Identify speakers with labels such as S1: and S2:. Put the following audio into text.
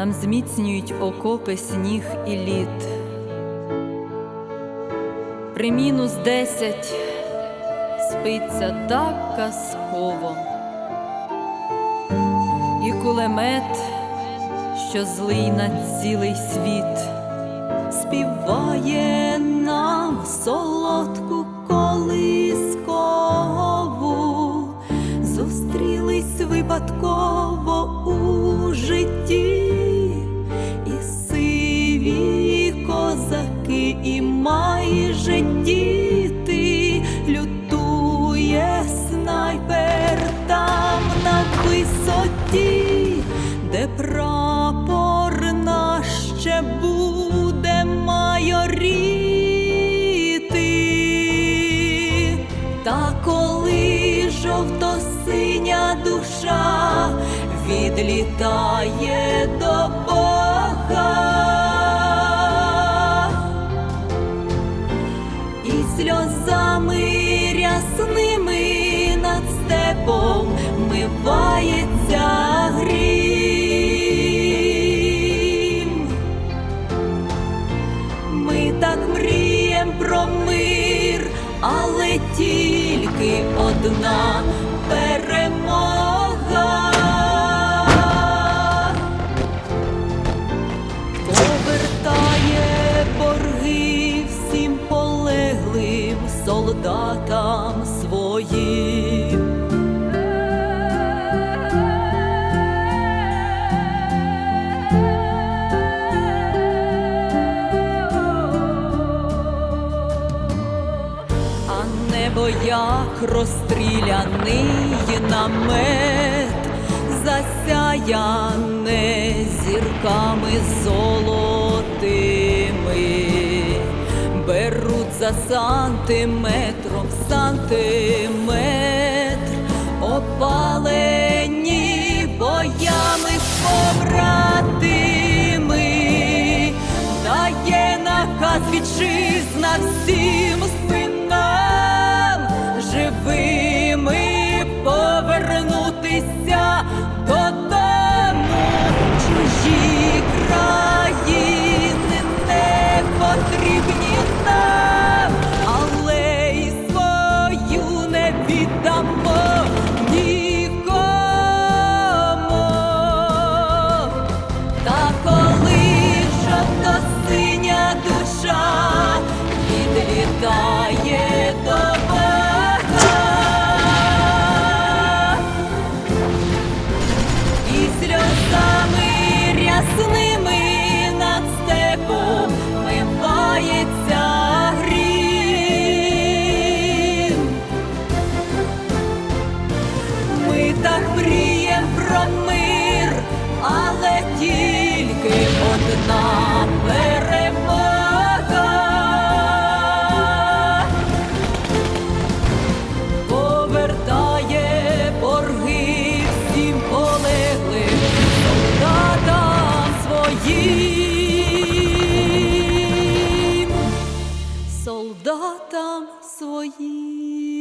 S1: нам зміцнюють окопи сніг і лід. При мінус десять спиться так казково, і кулемет, що злий на цілий світ, співає нам солодку колискову, зустрілись випадково відлітає до Бога, і сльозами рясними над степом мивається грім. Ми так мрієм про мир, але тільки одна солдатам своїм. А небо як розстріляний намет, засяяне зірками за сантиметром сантиметр, опалені боями побратими, дає наказ вітчизна всім відлітає до Бога, і сльозами рясними над степом мивається грім. Ми так мрієм про мир, але тільки солдатам своїм.